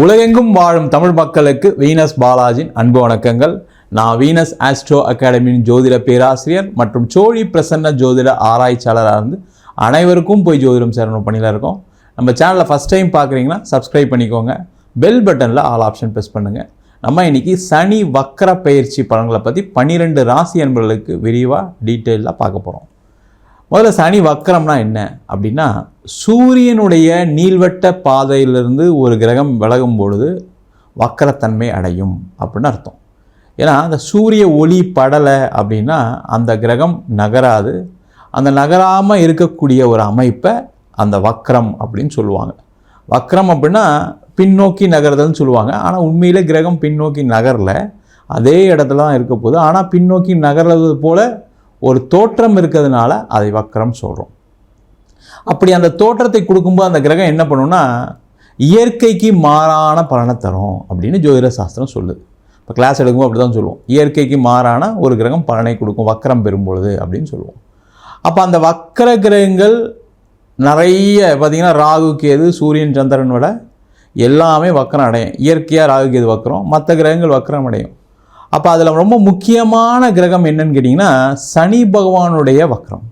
உலகெங்கும் வாழும் தமிழ் மக்களுக்கு வீனஸ் பாலாஜின் அன்பு வணக்கங்கள். நான் வீனஸ் ஆஸ்ட்ரோ அகாடமியின் ஜோதிட பேராசிரியர் மற்றும் சோழி பிரசன்ன ஜோதிட ஆராய்ச்சியாளராக இருந்து அனைவருக்கும் போய் ஜோதிடம் சேரணும் பணியில் இருக்கோம். நம்ம சேனலை ஃபஸ்ட் டைம் பார்க்குறீங்கன்னா சப்ஸ்கிரைப் பண்ணிக்கோங்க. பெல் பட்டனில் ஆல் ஆப்ஷன் ப்ரெஸ் பண்ணுங்கள் நம்ம இன்னைக்கு சனி வக்கர பயிற்சி பலன்களை பற்றி பன்னிரெண்டு ராசி அன்பர்களுக்கு விரிவாக டீட்டெயிலாக பார்க்க போகிறோம் முதல்ல சனி வக்கரம்னா என்ன அப்படின்னா சூரியனுடைய நீள்வட்ட பாதையிலிருந்து ஒரு கிரகம் விலகும் பொழுது வக்கரத்தன்மை அடையும் அப்படின்னு அர்த்தம். ஏன்னா அந்த சூரிய ஒளி படலை அப்படின்னா அந்த கிரகம் நகராது. அந்த நகராமல் இருக்கக்கூடிய ஒரு அமைப்பை அந்த வக்கரம் அப்படின்னு சொல்லுவாங்க. வக்கரம் அப்படின்னா பின்னோக்கி நகர்தல்னு சொல்லுவாங்க. ஆனால் உண்மையிலே கிரகம் பின்னோக்கி நகரல. அதே இடத்துல தான் இருக்க போகுது. ஆனால் பின்னோக்கி நகர்றது போல் ஒரு தோற்றம் இருக்கிறதுனால அதை வக்கரம் சொல்கிறோம் அப்படி அந்த தோற்றத்தை கொடுக்கும்போது அந்த கிரகம் என்ன பண்ணுன்னா இயற்கைக்கு மாறான பலனை தரும் அப்படின்னு ஜோதிட சாஸ்திரம் சொல்லுது. இப்போ கிளாஸ் எடுக்கும்போது அப்படி தான் சொல்லுவோம். இயற்கைக்கு மாறான ஒரு கிரகம் பலனை கொடுக்கும் வக்கரம் பெறும் பொழுது அப்படின்னு சொல்லுவோம். அப்போ அந்த வக்கர கிரகங்கள் நிறைய பார்த்திங்கன்னா ராகு கேது சூரியன் சந்திரன் விட எல்லாமே வக்கரம் அடையும். இயற்கையாக ராகு கேது வக்கரம் மற்ற கிரகங்கள் வக்கரம் அடையும். அப்போ அதில் ரொம்ப முக்கியமான கிரகம் என்னன்னு கேட்டிங்கன்னா சனி பகவானுடைய வக்கரம்.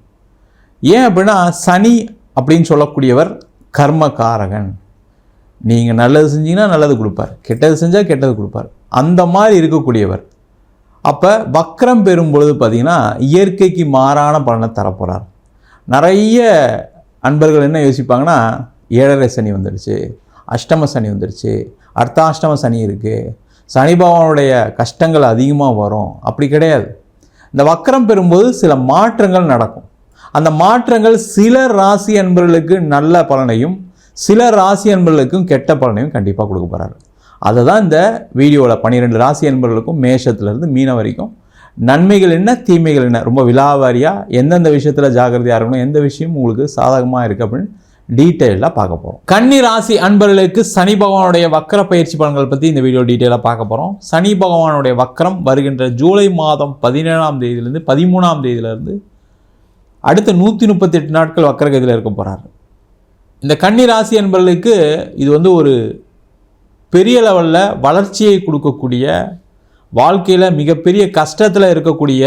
ஏன் அப்படின்னா சனி அப்படின்னு சொல்லக்கூடியவர் கர்மகாரகன் நீங்கள் நல்லது செஞ்சீங்கன்னா நல்லது கொடுப்பார். கெட்டது செஞ்சால் கெட்டது கொடுப்பார். அந்த மாதிரி இருக்கக்கூடியவர். அப்போ வக்கரம் பெறும் பொழுது பார்த்திங்கன்னா இயற்கைக்கு மாறான பலனை தரப்போகிறார் நிறைய அன்பர்கள் என்ன யோசிப்பாங்கன்னா ஏழரை சனி வந்துடுச்சு அஷ்டம சனி வந்துடுச்சு அர்த்தாஷ்டம சனி இருக்குது சனி பகவானுடைய கஷ்டங்கள் அதிகமாக வரும். அப்படி கிடையாது. இந்த வக்கரம் பெறும்போது சில மாற்றங்கள் நடக்கும். அந்த மாற்றங்கள் சில ராசி அன்பர்களுக்கு நல்ல பலனையும் சில ராசி அன்பர்களுக்கும் கெட்ட பலனையும் கண்டிப்பாக கொடுக்க போகிறாரு அதை தான் இந்த வீடியோவில் பன்னிரெண்டு ராசி அன்பர்களுக்கும் மேஷத்துலேருந்து மீன வரைக்கும். நன்மைகள் என்ன தீமைகள் என்ன? ரொம்ப விலாவாரியாக எந்தெந்த விஷயத்தில் ஜாக்கிரதையாக இருக்கணும் எந்த விஷயம் உங்களுக்கு சாதகமாக இருக்குது அப்படின்னு டீட்டெயிலாக பார்க்க போகிறோம் கன்னி ராசி அன்பர்களுக்கு சனி பகவானுடைய வக்கர பயிற்சி பலன்கள் பற்றி இந்த வீடியோ டீட்டெயிலாக பார்க்க போகிறோம் சனி பகவானுடைய வக்கரம் வருகின்ற ஜூலை மாதம் பதினேழாம் தேதியிலேருந்து பதிமூணாம் தேதியிலேருந்து அடுத்த நூற்றி முப்பத்தெட்டு நாட்கள் வக்கரகதியில் இருக்க போகிறார் இந்த கன்னி ராசி என்பவர்களுக்கு இது வந்து ஒரு பெரிய லெவலில் வளர்ச்சியை கொடுக்கக்கூடிய வாழ்க்கையில் மிகப்பெரிய கஷ்டத்தில் இருக்கக்கூடிய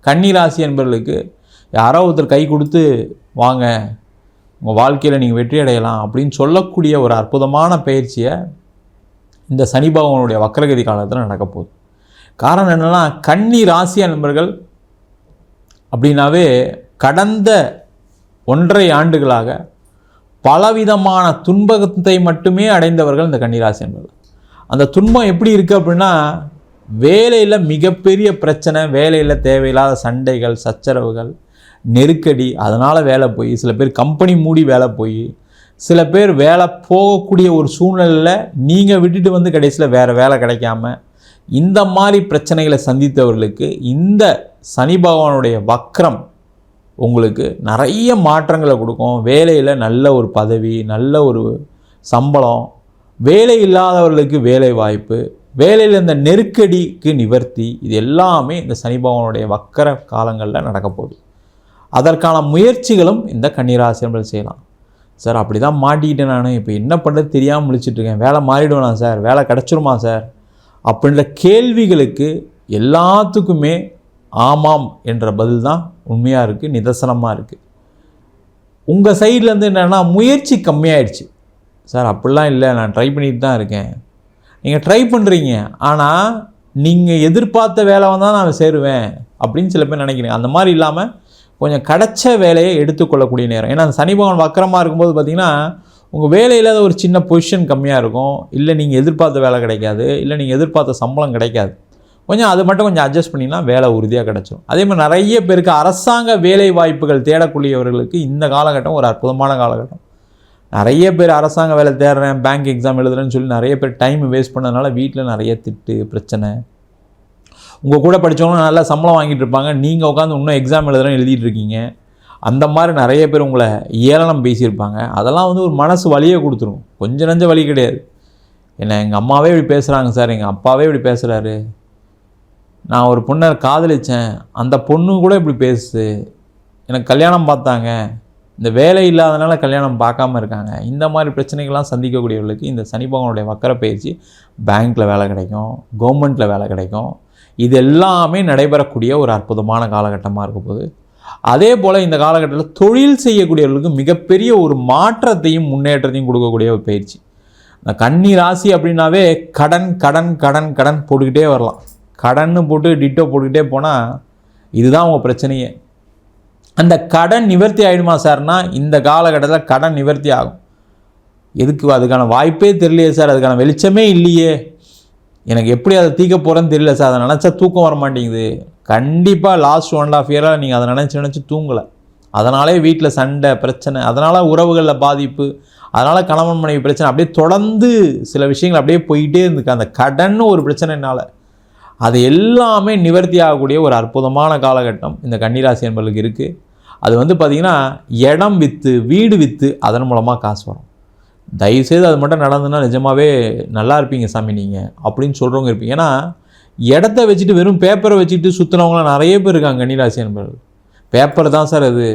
கன்னி ராசி என்பவர்களுக்கு யாரோ ஒருத்தர் கை கொடுத்து வாங்க உங்கள் வாழ்க்கையில் நீங்கள் வெற்றி அடையலாம் அப்படின்னு சொல்லக்கூடிய ஒரு அற்புதமான பயிற்சியை இந்த சனி பகவானுடைய வக்கரகதி காலத்தில் நடக்க போகுது. காரணம் என்னென்னா கன்னி ராசி நண்பர்கள் அப்படின்னாவே கடந்த ஒன்றரை ஆண்டுகளாக பலவிதமான துன்பத்தை மட்டுமே அடைந்தவர்கள் இந்த கன்னிராசி என்பது அந்த துன்பம் எப்படி இருக்குது அப்படின்னா வேலையில் மிகப்பெரிய பிரச்சனை வேலையில் தேவையில்லாத சண்டைகள் சச்சரவுகள் நெருக்கடி அதனால் வேலை போய் சில பேர் கம்பெனி மூடி வேலை போய் சில பேர் வேலை போகக்கூடிய ஒரு சூழ்நிலையில் நீங்கள் விட்டுட்டு வந்து கடைசியில் வேறு வேலை கிடைக்காம இந்த மாதிரி பிரச்சனைகளை சந்தித்தவர்களுக்கு இந்த சனி பகவானுடைய வக்ரம் உங்களுக்கு நிறைய மாற்றங்களை கொடுக்கும். வேலையில் நல்ல ஒரு பதவி நல்ல ஒரு சம்பளம் வேலை இல்லாதவர்களுக்கு வேலை வாய்ப்பு வேலையில் இந்த நெருக்கடிக்கு நிவர்த்தி இது எல்லாமே இந்த சனி பகவானுடைய வக்கர காலங்களில் நடக்க போகுது. அதற்கான முயற்சிகளும் இந்த கன்னிராசினர்கள் செய்யலாம். சார் அப்படி தான் மாட்டிக்கிட்டேன் நான். இப்போ என்ன பண்ணுறது தெரியாமல் முழிச்சிட்ருக்கேன் வேலை மாறிடுவேனா சார்? வேலை கிடச்சிருமா சார்? அப்படின்ற கேள்விகளுக்கு எல்லாத்துக்குமே ஆமாம் என்ற பதில் தான் உண்மையாக இருக்குது நிதர்சனமாக இருக்குது உங்கள் சைட்லேருந்து என்னென்னா முயற்சி கம்மியாயிடுச்சு. சார் அப்படிலாம் இல்லை நான் ட்ரை பண்ணிட்டு தான் இருக்கேன். நீங்கள் ட்ரை பண்ணுறீங்க ஆனால் நீங்கள் எதிர்பார்த்த வேலை வந்தால் நான் சேருவேன் அப்படின்னு சில பேர் நினைக்கிறீங்க. அந்த மாதிரி இல்லாமல் கொஞ்சம் கிடைச்ச வேலையை எடுத்துக்கொள்ளக்கூடிய நேரம். ஏன்னா அந்த சனி பகவான் வக்கரமாக இருக்கும்போது பார்த்தீங்கன்னா உங்கள் வேலையில் ஒரு சின்ன பொசிஷன் கம்மியாக இருக்கும். இல்லை நீங்கள் எதிர்பார்த்த வேலை கிடைக்காது. இல்லை நீங்கள் எதிர்பார்த்த சம்பளம் கிடைக்காது. கொஞ்சம் அது மட்டும் கொஞ்சம் அட்ஜஸ்ட் பண்ணிங்கன்னா வேலை உறுதியாக கிடச்சிரும். அதே மாதிரி நிறைய பேருக்கு அரசாங்க வேலை வாய்ப்புகள் தேடக்கூடியவர்களுக்கு இந்த காலகட்டம் ஒரு அற்புதமான காலகட்டம். நிறைய பேர் அரசாங்க வேலை தேடுறேன் பேங்க் எக்ஸாம் எழுதுறேன்னு சொல்லி நிறைய பேர் டைம் வேஸ்ட் பண்ணதுனால வீட்டில் நிறைய திட்டு பிரச்சனை. உங்கள் கூட படித்தவங்களும் நல்லா சம்பளம் வாங்கிட்டு இருப்பாங்க. நீங்கள் உட்காந்து இன்னும் எக்ஸாம் எழுதுறேன்னு எழுதிட்டு இருக்கீங்க. அந்த மாதிரி நிறைய பேர் உங்களை ஏளனம் பேசியிருப்பாங்க. அதெல்லாம் வந்து ஒரு மனசு வலியை கொடுத்துரும். கொஞ்சம் நஞ்ச வலி கிடையாது. என்ன எங்கள் அம்மாவே இப்படி பேசுகிறாங்க சார் எங்கள் அப்பாவே இப்படி பேசுகிறாரு நான் ஒரு பொண்ணை காதலித்தேன் அந்த பொண்ணு கூட இப்படி பேசுது. எனக்கு கல்யாணம் பார்த்தாங்க. இந்த வேலை இல்லாதனால கல்யாணம் பார்க்காம இருக்காங்க. இந்த மாதிரி பிரச்சனைகள்லாம் சந்திக்கக்கூடியவர்களுக்கு இந்த சனி பகவானுடைய வக்கர பயிற்சி பேங்க்கில் வேலை கிடைக்கும். கவர்மெண்ட்டில் வேலை கிடைக்கும். இது எல்லாமே நடைபெறக்கூடிய ஒரு அற்புதமான காலகட்டமாக இருக்க போகுது. அதே போல் இந்த காலகட்டத்தில் தொழில் செய்யக்கூடியவர்களுக்கு மிகப்பெரிய ஒரு மாற்றத்தையும் முன்னேற்றத்தையும் கொடுக்கக்கூடிய ஒரு பயிற்சி. இந்த கன்னி ராசி அப்படின்னாவே கடன் கடன் கடன் கடன் போட்டுக்கிட்டே வரலாம். கடன்னு போட்டு டிட்டோ போட்டுக்கிட்டே போனால் இதுதான் உங்கள் பிரச்சனையே. அந்த கடன் நிவர்த்தி ஆகிடுமா சார்னா இந்த காலகட்டத்தில் கடன் நிவர்த்தி ஆகும். எதுக்கு அதுக்கான வாய்ப்பே தெரியலையே சார் அதுக்கான வெளிச்சமே இல்லையே. எனக்கு எப்படி அதை தீக்க போகிறேன்னு தெரியல சார் அதை நினச்சா தூக்கம் வர மாட்டேங்குது. கண்டிப்பாக லாஸ்ட் ஒன் ஆஃப் இயராக நீங்கள் அதை நினச்சி நினச்சி தூங்கலை. அதனாலே வீட்டில் சண்டை பிரச்சனை அதனால் உறவுகளில் பாதிப்பு அதனால் கணவன் மனைவி பிரச்சனை அப்படியே தொடர்ந்து சில விஷயங்கள் அப்படியே போயிட்டே இருந்துக்கு. அந்த கடன் ஒரு பிரச்சனைனால அது எல்லாமே நிவர்த்தி ஆகக்கூடிய ஒரு அற்புதமான காலகட்டம் இந்த கன்னிராசி என்பர்களுக்கு இருக்குது அது வந்து பார்த்திங்கன்னா இடம் விற்று வீடு விற்று அதன் மூலமாக காசு வரும். தயவுசெய்து அது மட்டும் நடந்துன்னா நிஜமாகவே நல்லா இருப்பீங்க சாமி நீங்கள் அப்படின்னு சொல்கிறவங்க இருப்பீங்க. ஏன்னா இடத்த வச்சுட்டு வெறும் பேப்பரை வச்சுட்டு சுற்றுனவங்களாம் நிறைய பேர் இருக்காங்க கன்னிராசி என்பர்கள் பேப்பர் தான் சார் அது.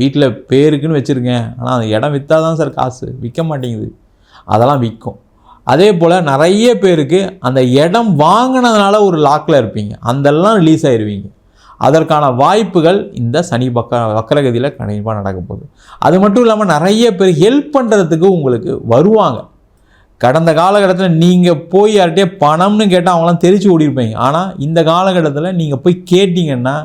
வீட்டில் பேருக்குன்னு வச்சுருக்கேன். ஆனால் அந்த இடம் விற்றா தான் சார் காசு. விற்க மாட்டேங்குது. அதெல்லாம் விற்கும் அதே போல் நிறைய பேருக்கு அந்த இடம் வாங்கினதுனால ஒரு லாக்கில் இருப்பீங்க. அதெல்லாம் ரிலீஸ் ஆயிடுவீங்க அதற்கான வாய்ப்புகள் இந்த சனி பக்க வக்கரகதியில் கண்டிப்பாக நடக்க போகுது. அது மட்டும் இல்லாமல் நிறைய பேர் ஹெல்ப் பண்ணுறதுக்கு உங்களுக்கு வருவாங்க. கடந்த காலகட்டத்தில் நீங்கள் போய் யார்கிட்டே பணம்னு கேட்டால் அவங்களாம் தெரிச்சு ஓடிருப்பீங்க ஆனால் இந்த காலகட்டத்தில் நீங்கள் போய் கேட்டிங்கன்னா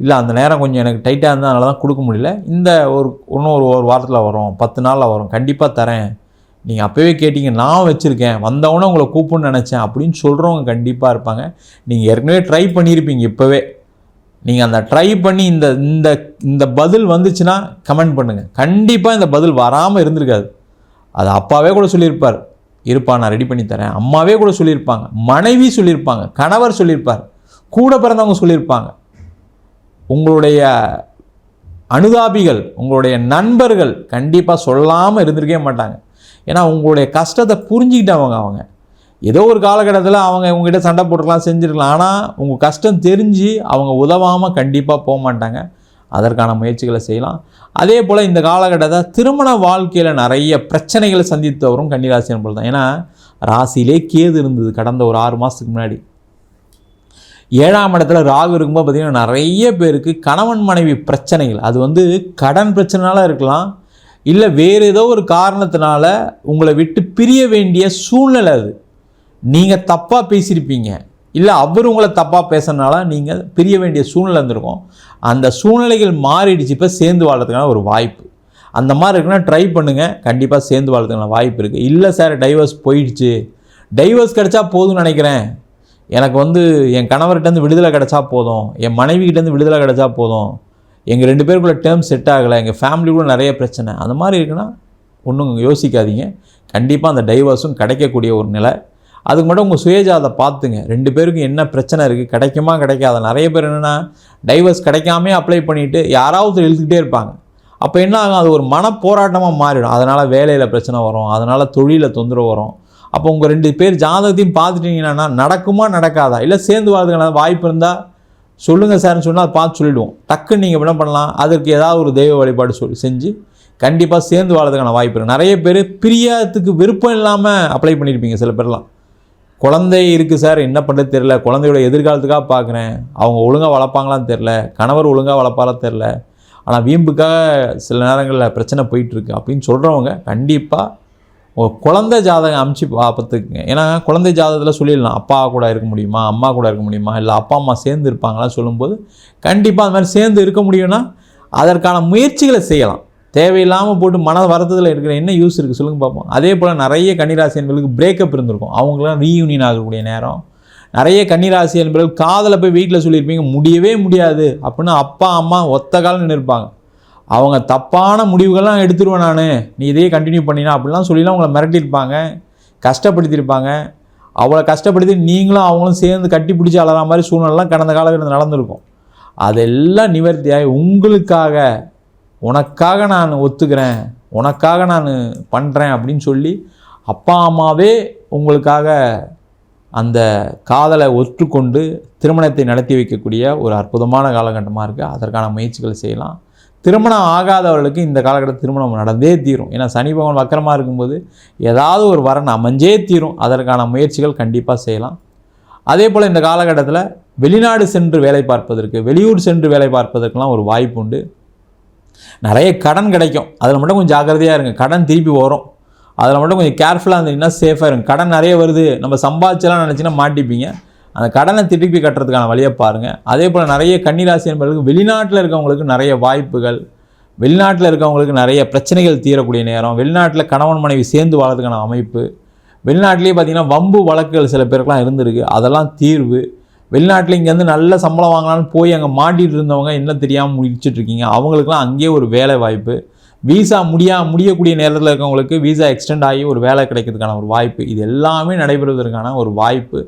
இல்லை அந்த நேரம் கொஞ்சம் எனக்கு டைட்டாக இருந்தால் அதனால தான் கொடுக்க முடியல. இந்த ஒரு இன்னும் ஒரு ஒரு வாரத்தில் வரும். பத்து நாளில் வரும். கண்டிப்பாக தரேன். நீங்கள் அப்போவே கேட்டீங்க நான் வச்சுருக்கேன் வந்தவொடனே உங்களை கூப்பிட்னு நினச்சேன் அப்படின்னு சொல்கிறவங்க கண்டிப்பாக இருப்பாங்க. நீங்கள் ஏற்கனவே ட்ரை பண்ணியிருப்பீங்க இப்போவே. நீங்கள் அந்த ட்ரை பண்ணி இந்த இந்த இந்த பதில் வந்துச்சுன்னா கமெண்ட் பண்ணுங்கள் கண்டிப்பாக இந்த பதில் வராமல் இருந்திருக்காது. அது அப்பாவே கூட சொல்லியிருப்பார். இருப்பா நான் ரெடி பண்ணி தரேன். அம்மாவே கூட சொல்லியிருப்பாங்க. மனைவி சொல்லியிருப்பாங்க. கணவர் சொல்லியிருப்பார். கூட பிறந்தவங்க சொல்லியிருப்பாங்க. உங்களுடைய அனுதாபிகள் உங்களுடைய நண்பர்கள் கண்டிப்பாக சொல்லாமல் இருந்திருக்கவே மாட்டாங்க. ஏன்னா உங்களுடைய கஷ்டத்தை புரிஞ்சுக்கிட்டவங்க அவங்க. ஏதோ ஒரு காலகட்டத்தில் அவங்க உங்ககிட்ட சண்டை போட்டுக்கலாம் செஞ்சுருக்கலாம். ஆனால் உங்கள் கஷ்டம் தெரிஞ்சு அவங்க உதவாமல் கண்டிப்பாக போக மாட்டாங்க. அதற்கான முயற்சிகளை செய்யலாம். அதே போல் இந்த காலகட்டத்தை திருமண வாழ்க்கையில் நிறைய பிரச்சனைகளை சந்தித்தவரும் கன்னிராசி என்பது தான். ஏன்னா ராசியிலே கேது இருந்தது கடந்த ஒரு ஆறு மாதத்துக்கு முன்னாடி. ஏழாம் இடத்துல ராகு இருக்கும்போது பார்த்திங்கன்னா நிறைய பேருக்கு கணவன் மனைவி பிரச்சனைகள். அது வந்து கடன் பிரச்சனைனால இருக்கலாம் இல்லை வேறு ஏதோ ஒரு காரணத்தினால உங்களை விட்டு பிரிய வேண்டிய சூழ்நிலை அது. நீங்கள் தப்பாக பேசியிருப்பீங்க. இல்லை அவர் உங்களை தப்பாக பேசுறதுனால நீங்கள் பிரிய வேண்டிய சூழ்நிலை இருந்திருக்கும். அந்த சூழ்நிலைகள் மாறிடுச்சு இப்போ சேர்ந்து வாழறதுக்கான ஒரு வாய்ப்பு. அந்த மாதிரி இருக்குன்னா ட்ரை பண்ணுங்கள் கண்டிப்பாக சேர்ந்து வாழறதுக்கான வாய்ப்பு இருக்குது இல்லை சார் டைவர்ஸ் போயிடுச்சு. டைவர்ஸ் கிடச்சா போதும்னு நினைக்கிறேன். எனக்கு வந்து என் கணவர்கிட்டேருந்து விடுதலை கிடச்சா போதும். என் மனைவிகிட்டேருந்து விடுதலை கிடச்சா போதும். எங்கள் ரெண்டு பேருக்குள்ள டேர்ம் செட் ஆகலை எங்கள் ஃபேமிலிக்குள்ள நிறைய பிரச்சனை. அந்த மாதிரி இருக்குன்னா ஒன்றும் யோசிக்காதீங்க. கண்டிப்பாக அந்த டைவர்ஸும் கிடைக்கக்கூடிய ஒரு நிலை. அதுக்கு மட்டும் உங்கள் சுயஜாதை பார்த்துங்க. ரெண்டு பேருக்கும் என்ன பிரச்சனை இருக்குது கிடைக்குமா கிடைக்காத? நிறைய பேர் என்னென்னா டைவர்ஸ் கிடைக்காமே அப்ளை பண்ணிவிட்டு யாராவது இழுத்துக்கிட்டே இருப்பாங்க. அப்போ என்ன ஆகும்? அது ஒரு மன போராட்டமாக மாறிடும். அதனால் வேலையில் பிரச்சனை வரும். அதனால் தொழிலில் தொந்தரவு வரும். அப்போ உங்கள் ரெண்டு பேர் ஜாதகத்தையும் பார்த்துட்டீங்கன்னா நடக்குமா நடக்காதா? இல்லை சேர்ந்து வாழ்றதுக்கான வாய்ப்பு இருந்தால் சொல்லுங்கள் சார்னு சொன்னால் அதை பார்த்து சொல்லிவிடுவோம் டக்குன்னு நீங்கள் என்ன பண்ணலாம்? அதற்கு ஏதாவது ஒரு தெய்வ வழிபாடு சொல்லி செஞ்சு கண்டிப்பாக சேர்ந்து வாழ்றதுக்கான வாய்ப்பு இருக்குது நிறைய பேர் பிரியாதத்துக்கு விருப்பம் இல்லாமல் அப்ளை பண்ணியிருப்பீங்க சில பேர்லாம். குழந்தை இருக்குது சார் என்ன பண்ணுறது தெரில குழந்தையோட எதிர்காலத்துக்காக பார்க்குறேன். அவங்க ஒழுங்காக வளர்ப்பாங்களான்னு தெரில கணவர் ஒழுங்காக வளர்ப்பாரா தெரில ஆனால் வீம்புக்காக சில நேரங்களில் பிரச்சனை போயிட்டுருக்கு அப்படின்னு சொல்கிறவங்க கண்டிப்பாக குழந்தை ஜாதகம் அமுச்சு பார்த்துக்குங்க. ஏன்னா குழந்தை ஜாதகத்தில் சொல்லிடலாம் அப்பா கூட இருக்க முடியுமா அம்மா கூட இருக்க முடியுமா இல்லை அப்பா அம்மா சேர்ந்து இருப்பாங்களா சொல்லும்போது கண்டிப்பாக அந்த மாதிரி சேர்ந்து இருக்க முடியும்னா அதற்கான முயற்சிகளை செய்யலாம். தேவையில்லாமல் போட்டு மன வருத்தத்தில் இருக்கிற என்ன யூஸ் இருக்குது சொல்லுங்கள் பார்ப்போம் அதே போல் நிறைய கன்னிராசி என்பர்களுக்கு பிரேக்கப் இருந்திருக்கும். அவங்களாம் ரீயூனியன் ஆகக்கூடிய நேரம். நிறைய கன்னிராசி என்பர்கள் காதலை போய் வீட்டில் சொல்லியிருப்பீங்க முடியவே முடியாது. அப்படின்னு அப்பா அம்மா ஒத்த காலம் நின்று இருப்பாங்க அவங்க தப்பான முடிவுகள்லாம் எடுத்துருவேன் நான். நீ இதையே கண்டினியூ பண்ணினா. அப்படிலாம் சொல்லிலாம் உங்களை மிரட்டியிருப்பாங்க. கஷ்டப்படுத்தியிருப்பாங்க. அவ்வளோ கஷ்டப்படுத்தி நீங்களும் அவங்களும் சேர்ந்து கட்டி பிடிச்சி அழகிற மாதிரி சூழ்நிலாம் கடந்த காலகட்டத்தில் நடந்திருக்கும். அதெல்லாம் நிவர்த்தியாகி உங்களுக்காக உனக்காக நான் ஒத்துக்கிறேன். உனக்காக நான் பண்ணுறேன் அப்படின்னு சொல்லி அப்பா அம்மாவே உங்களுக்காக அந்த காதலை ஒற்றுக்கொண்டு திருமணத்தை நடத்தி வைக்கக்கூடிய ஒரு அற்புதமான காலகட்டமாக இருக்குது அதற்கான முயற்சிகள் செய்யலாம். திருமணம் ஆகாதவர்களுக்கு இந்த காலகட்டத்தில் திருமணம் நடந்தே தீரும். ஏன்னா சனி பகவான் வக்கரமாக இருக்கும்போது ஏதாவது ஒரு வரன் அமைஞ்சே தீரும். அதற்கான முயற்சிகள் கண்டிப்பாக செய்யலாம். அதே போல் இந்த காலகட்டத்தில் வெளிநாடு சென்று வேலை பார்ப்பதற்கு வெளியூர் சென்று வேலை பார்ப்பதற்கெலாம் ஒரு வாய்ப்பு உண்டு. நிறைய கடன் கிடைக்கும். அதில் மட்டும் கொஞ்சம் ஜாக்கிரதையாக இருங்க. கடன் திருப்பி வரும். அதில் மட்டும் கொஞ்சம் கேர்ஃபுல்லாக இருந்தீங்கன்னா சேஃபாக இருக்கும். கடன் நிறைய வருது. நம்ம சம்பாதிச்சலாம் நினச்சின்னா மாட்டிப்பீங்க. அந்த கடனை திருப்பி கட்டுறதுக்கான வழியை பாருங்கள் அதே போல் நிறைய கன்னிராசி என்பவர்களுக்கு வெளிநாட்டில் இருக்கவங்களுக்கு நிறைய வாய்ப்புகள் வெளிநாட்டில் இருக்கவங்களுக்கு நிறைய பிரச்சனைகள் தீரக்கூடிய நேரம் வெளிநாட்டில் கணவன் மனைவி சேர்ந்து வாழறதுக்கான அமைப்பு வெளிநாட்டிலேயே பார்த்தீங்கன்னா வம்பு வழக்குகள் சில பேருக்கெலாம் இருந்திருக்கு. அதெல்லாம் தீர்வு. வெளிநாட்டில் இங்கேருந்து நல்ல சம்பளம் வாங்கலாம்னு போய் அங்கே மாட்டிகிட்டு இருந்தவங்க என்ன தெரியாமல் முடிச்சிட்டு இருக்கீங்க? அவங்களுக்குலாம் அங்கேயே ஒரு வேலை வாய்ப்பு. வீசா முடியா முடியக்கூடிய நேரத்தில் இருக்கவங்களுக்கு விசா எக்ஸ்டெண்ட் ஆகி ஒரு வேலை கிடைக்கிறதுக்கான ஒரு வாய்ப்பு. இது எல்லாமே நடைபெறுவதற்கான ஒரு வாய்ப்பு.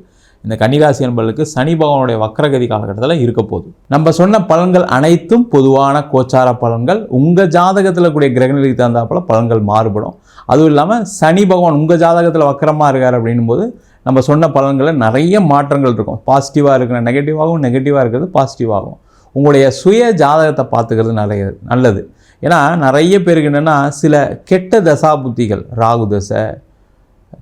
இந்த கன்னிராசி என்பவர்களுக்கு சனி பகவானுடைய வக்ரகதி காலகட்டத்தில் இருக்க போகுது. நம்ம சொன்ன பலன்கள் அனைத்தும் பொதுவான கோச்சார பலன்கள். உங்கள் ஜாதகத்தில் கூடிய கிரகநிலைக்கு தகுந்தாப்பில் பலன்கள் மாறுபடும். அதுவும் இல்லாமல் சனி பகவான் உங்கள் ஜாதகத்தில் வக்கரமாக இருக்கார் அப்படின்னும் போது நம்ம சொன்ன பலன்களில் நிறைய மாற்றங்கள் இருக்கும். பாசிட்டிவாக இருக்கிற நெகட்டிவாகவும் நெகட்டிவாக இருக்கிறது பாசிட்டிவாகும் உங்களுடைய சுய ஜாதகத்தை பார்த்துக்கிறது நிறைய நல்லது. ஏன்னா நிறைய பேருக்கு என்னென்னா சில கெட்ட தசாபுத்திகள் ராகு தசை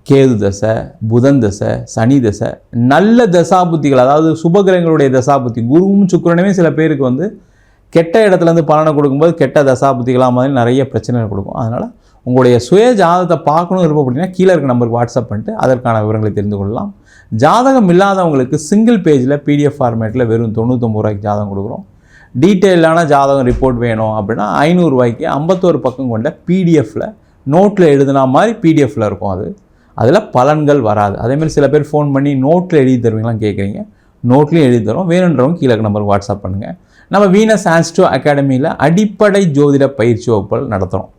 கேது தசை புதன் தசை சனி தசை நல்ல தசாபுத்திகள் அதாவது சுபகிரகங்களுடைய தசாபுத்தி. குருவும் சுக்கரனுமே சில பேருக்கு வந்து கெட்ட இடத்துலேருந்து பலனை கொடுக்கும்போது கெட்ட தசாபுத்திகளாக மாதிரி நிறைய பிரச்சனைகள் கொடுக்கும். அதனால் உங்களுடைய சுய ஜாதகத்தை பார்க்கணும் இருப்போம் அப்படின்னா கீழே இருக்க நம்பருக்கு வாட்ஸ்அப் பண்ணிட்டு அதற்கான விவரங்களை தெரிந்து கொள்ளலாம். ஜாதகம் இல்லாதவங்களுக்கு சிங்கிள் பேஜில் பிடிஎஃப் ஃபார்மேட்டில் வெறும் தொண்ணூத்தொம்பது ரூபாய்க்கு ஜாதகம் கொடுக்குறோம். டீட்டெயிலான ஜாதகம் ரிப்போர்ட் வேணும் அப்படின்னா ஐநூறுரூவாய்க்கு ஐம்பத்தோரு பக்கம் கொண்ட பிடிஎஃப்பில் நோட்டில் எழுதுனா மாதிரி பிடிஎஃப்பில் இருக்கும் அது. அதில் பலன்கள் வராது. அதேமாதிரி சில பேர் ஃபோன் பண்ணி நோட்டில் எழுதி தருவீங்களாம் கேட்குறீங்க நோட்லேயும் எழுதி தரும் வேணுன்றவங்க கீழே நம்பர் நம்பருக்கு வாட்ஸ்அப் பண்ணுங்கள் நம்ம வீனஸ் ஆன்ஸ்டோ அகாடமியில் அடிப்படை ஜோதிட பயிற்சி வகுப்புகள் நடத்துகிறோம்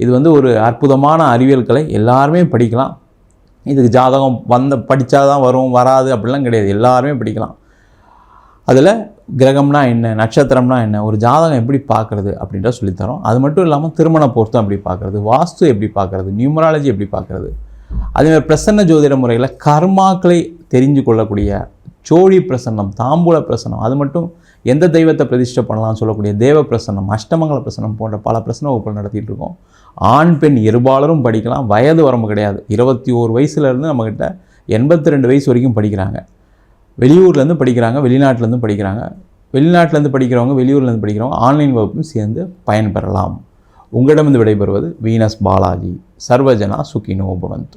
இது வந்து ஒரு அற்புதமான அறிவியல் கலை. எல்லாருமே படிக்கலாம். இதுக்கு ஜாதகம் வந்த படித்தா தான் வரும் வராது அப்படிலாம் கிடையாது. எல்லாருமே படிக்கலாம். அதில் கிரகம்னா என்ன நட்சத்திரம்னா என்ன ஒரு ஜாதகம் எப்படி பார்க்குறது அப்படின்ற சொல்லித்தரோம் அது மட்டும் இல்லாமல் திருமண பொருத்தம் எப்படி பார்க்குறது வாஸ்து எப்படி பார்க்குறது நியூமராலஜி எப்படி பார்க்குறது அதேமாதிரி பிரசன்ன ஜோதிட முறையில் கர்மாக்களை தெரிஞ்சு கொள்ளக்கூடிய சோழி பிரசன்னம் தாம்பூல பிரசன்னம் அது மட்டும் எந்த தெய்வத்தை பிரதிஷ்டை பண்ணலாம்னு சொல்லக்கூடிய தேவ பிரசன்னம் அஷ்டமங்கல பிரசன்னம் போன்ற பல பிரசன வகுப்புகள் நடத்திட்டு இருக்கோம். ஆண் பெண் இருபாலரும் படிக்கலாம். வயது வரம்பு கிடையாது. இருபத்தி ஓரு வயசுலேருந்து நம்மக்கிட்ட எண்பத்தி ரெண்டு வயசு வரைக்கும் படிக்கிறாங்க. வெளியூர்லேருந்து படிக்கிறாங்க வெளிநாட்டிலேருந்து படிக்கிறாங்க. வெளிநாட்டிலேருந்து படிக்கிறவங்க வெளியூர்லேருந்து படிக்கிறவங்க ஆன்லைன் வகுப்பும் சேர்ந்து பயன்பெறலாம். உங்களிடமிருந்து விடைபெறுவது வீனஸ் பாலாஜி. சர்வஜனா சுகினோ பவந்து.